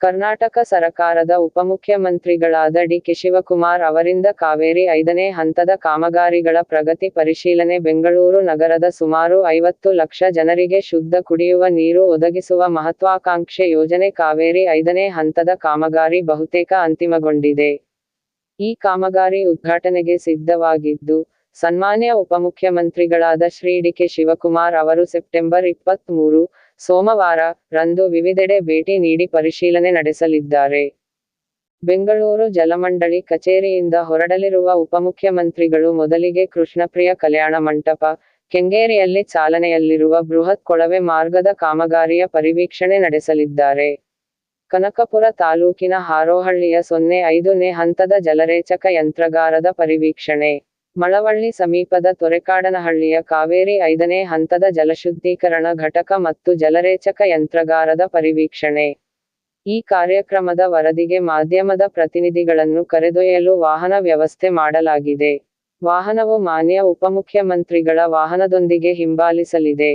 ಕರ್ನಾಟಕ ಸರಕಾರದ ಉಪಮುಖ್ಯಮಂತ್ರಿಗಳಾದ ಡಿ ಶಿವಕುಮಾರ್ ಅವರಿಂದ ಕಾವೇರಿ ಐದನೇ ಹಂತದ ಕಾಮಗಾರಿಗಳ ಪ್ರಗತಿ ಪರಿಶೀಲನೆ ಬೆಂಗಳೂರು ನಗರದ ಸುಮಾರು ಐವತ್ತು ಲಕ್ಷ ಜನರಿಗೆ ಶುದ್ಧ ಕುಡಿಯುವ ನೀರು ಒದಗಿಸುವ ಮಹತ್ವಾಕಾಂಕ್ಷೆ ಯೋಜನೆ ಕಾವೇರಿ ಐದನೇ ಹಂತದ ಕಾಮಗಾರಿ ಬಹುತೇಕ ಅಂತಿಮಗೊಂಡಿದೆ. ಈ ಕಾಮಗಾರಿ ಉದ್ಘಾಟನೆಗೆ ಸಿದ್ಧವಾಗಿದ್ದು, ಸನ್ಮಾನ್ಯ ಉಪಮುಖ್ಯಮಂತ್ರಿಗಳಾದ ಶ್ರೀ ಡಿಕೆ ಶಿವಕುಮಾರ್ ಅವರು ಸೆಪ್ಟೆಂಬರ್ ಇಪ್ಪತ್ತ್ ಸೋಮವಾರ ರಂದು ವಿವಿಧೆಡೆ ಭೇಟಿ ನೀಡಿ ಪರಿಶೀಲನೆ ನಡೆಸಲಿದ್ದಾರೆ. ಬೆಂಗಳೂರು ಜಲಮಂಡಳಿ ಕಚೇರಿಯಿಂದ ಹೊರಡಲಿರುವ ಉಪಮುಖ್ಯಮಂತ್ರಿಗಳು ಮೊದಲಿಗೆ ಕೃಷ್ಣಪ್ರಿಯ ಕಲ್ಯಾಣ ಮಂಟಪ, ಕೆಂಗೇರಿಯಲ್ಲಿ ಚಾಲನೆಯಲ್ಲಿರುವ ಬೃಹತ್ ಕೊಳವೆ ಮಾರ್ಗದ ಕಾಮಗಾರಿಯ ಪರಿವೀಕ್ಷಣೆ ನಡೆಸಲಿದ್ದಾರೆ. ಕನಕಪುರ ತಾಲೂಕಿನ ಹಾರೋಹಳ್ಳಿಯ ಸೊನ್ನೆ ಐದನೇ ಹಂತದ ಜಲರೇಚಕ ಯಂತ್ರಗಾರದ ಪರಿವೀಕ್ಷಣೆ. ಮಳವಳ್ಳಿ ಸಮೀಪದ ತೊರೆಕಾಡನಹಳ್ಳಿಯ ಕಾವೇರಿ ಐದನೇ ಹಂತದ ಜಲಶುದ್ಧೀಕರಣ ಘಟಕ ಮತ್ತು ಜಲರೇಚಕ ಯಂತ್ರಗಾರದ ಪರಿವೀಕ್ಷಣೆ. ಈ ಕಾರ್ಯಕ್ರಮದ ವರದಿಗೆ ಮಾಧ್ಯಮದ ಪ್ರತಿನಿಧಿಗಳನ್ನು ಕರೆದೊಯ್ಯಲು ವಾಹನ ವ್ಯವಸ್ಥೆ ಮಾಡಲಾಗಿದೆ. ವಾಹನವು ಮಾನ್ಯ ಉಪಮುಖ್ಯಮಂತ್ರಿಗಳ ವಾಹನದೊಂದಿಗೆ ಹಿಂಬಾಲಿಸಲಿದೆ.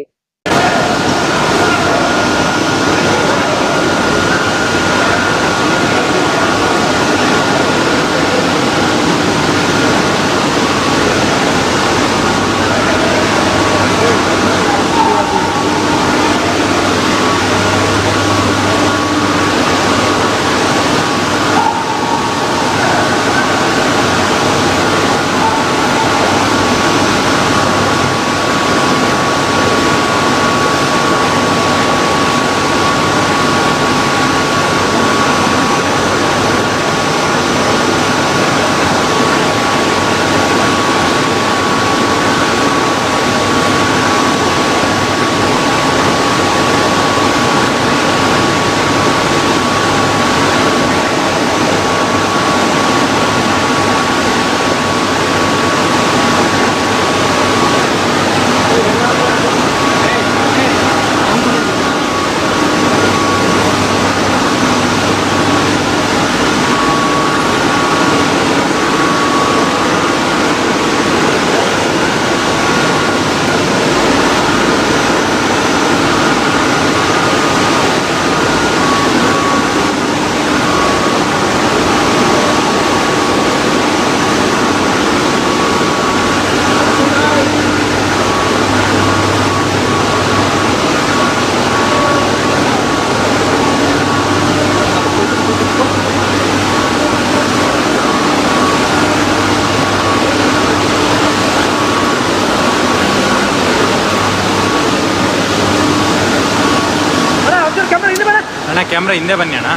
ಕ್ಯಾಮ್ರಾ ಹಿಂದೆ ಬನ್ನಿ ಅಣ್ಣ.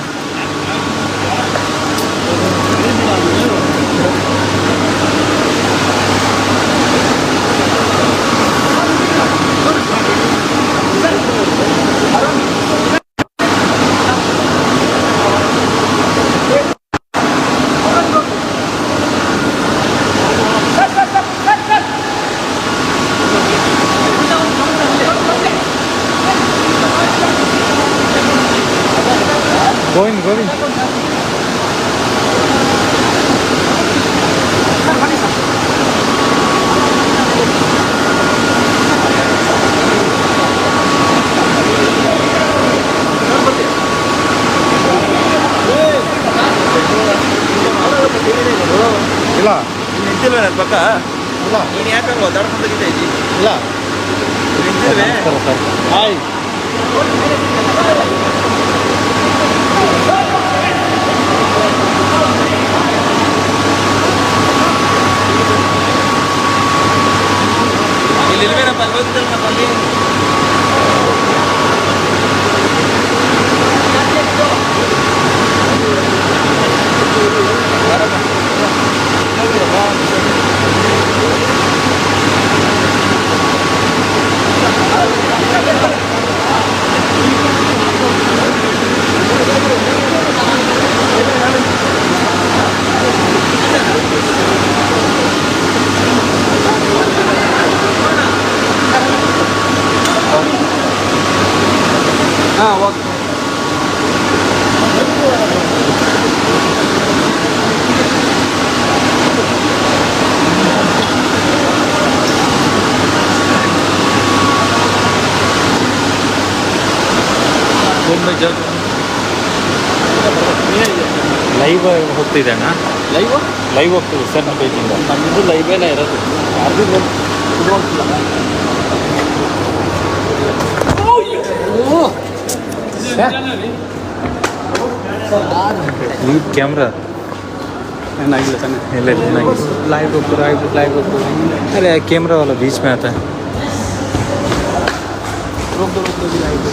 ಗೋವಿಂದ್ ಗೋವಿಂದ್ ಇಲ್ಲ ನಿಂತಿಲ್ವೇ ನನ್ನ ಪಕ್ಕ ಇಲ್ಲ ನೀನು ಯಾಕಂಗ ಒದ್ದಾಡ್ಕೊಂಡೋಗಿದ್ದೆ ಇದ್ದಿ ಇಲ್ಲ ನಿಂತಿಲ್ವೇ ಹಾಯ್ ಇಲ್ಲಿ ಇಲ್ವೇನಪ್ಪ ಅಲ್ಲಿ ಹೋಗಿದ್ದಲ್ಲಪ್ಪ ಅಲ್ಲಿ ಹಾಂ ಓಕೆ. ಲೈವ್ ಹೋಗ್ತಿದೆ ಅಣ್ಣ. ಲೈವ್ ಲೈವ್ ಹೋಗ್ತಿದೆ ಸರ್ ನಮ್ಮ ಪೇಜಿಂದ ನಮ್ಮದು ಲೈವೇನೇ ಇರೋದು. ಯಾರ್ದು ಈಗ ಕ್ಯಾಮ್ರಾ. ಏನಾಗಿಲ್ಲ ತಾನೆ. ಇಲ್ಲ ಇಲ್ಲ ಲೈವ್ ಹೋಗ್ತಾರೆ ಆಗ್ಬಿಟ್ಟು ಲೈವ್ ಹೋಗ್ತಾರೆ ಅರೆ ಕ್ಯಾಮ್ರಾ ಅಲ್ಲ ಬೀಚ್ ಮೇ ಆತ. ಲೈವ್